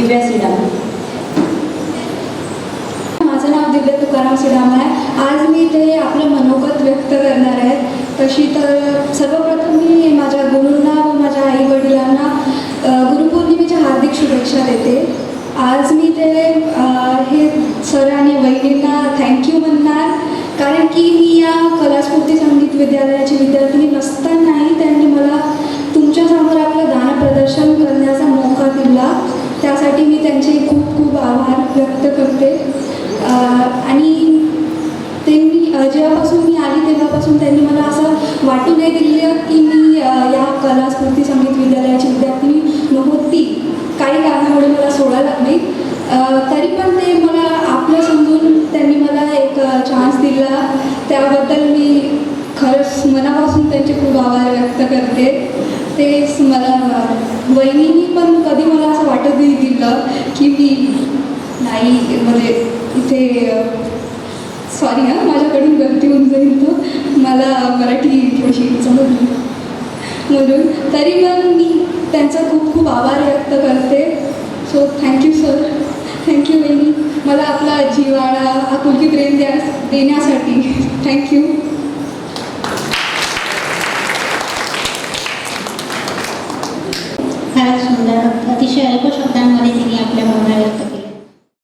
दिव्या सिडा माझं नाव दिव्या तुकाराम सिडाम आहे. आज मी ते आपलं मनोगत व्यक्त करणार आहे. तशी तर सर्वप्रथम मी माझ्या गुरूंना व माझ्या आई वडिलांना गुरुपौर्णिमेच्या हार्दिक शुभेच्छा देते. आज मी ते हे सर आणि वहिनींना थँक्यू म्हणणार. कारण की मी या कलास्फूर्ती संगीत विद्यालयाची विद्यार्थिनी आणि त्यांनी जेव्हापासून मी आली तेव्हापासून त्यांनी मला असं वाटू नाही दिलं की मी या कला स्फूर्ती संगीत विद्यालयाची विद्यार्थिनी नव्हती. काही कारणामुळे मला सोडायला लागली. तरी पण ते मला आपलं समजून त्यांनी मला एक चान्स दिला. त्याबद्दल मी खरंच मनापासून त्यांचे खूप आभार व्यक्त करते. तेच मला वहिनीनी पण कधी मला असं वाटत नाही दिलं की मी नाही म्हणजे इथे सॉरी हां माझ्याकडून गलती होऊन जाईल तर मला मराठी थोडीशी जमत म्हणून तरी पण मी त्यांचा खूप खूप आभार व्यक्त करते. So thank you sir thank you वेनी मला आपला जिवाळा आपुलकी प्रेम द्या देण्यासाठी. थँक्यू फारच सुंदर. अतिशय अल्प शब्दांमध्ये तिने आपल्या भावना व्यक्त केल्या.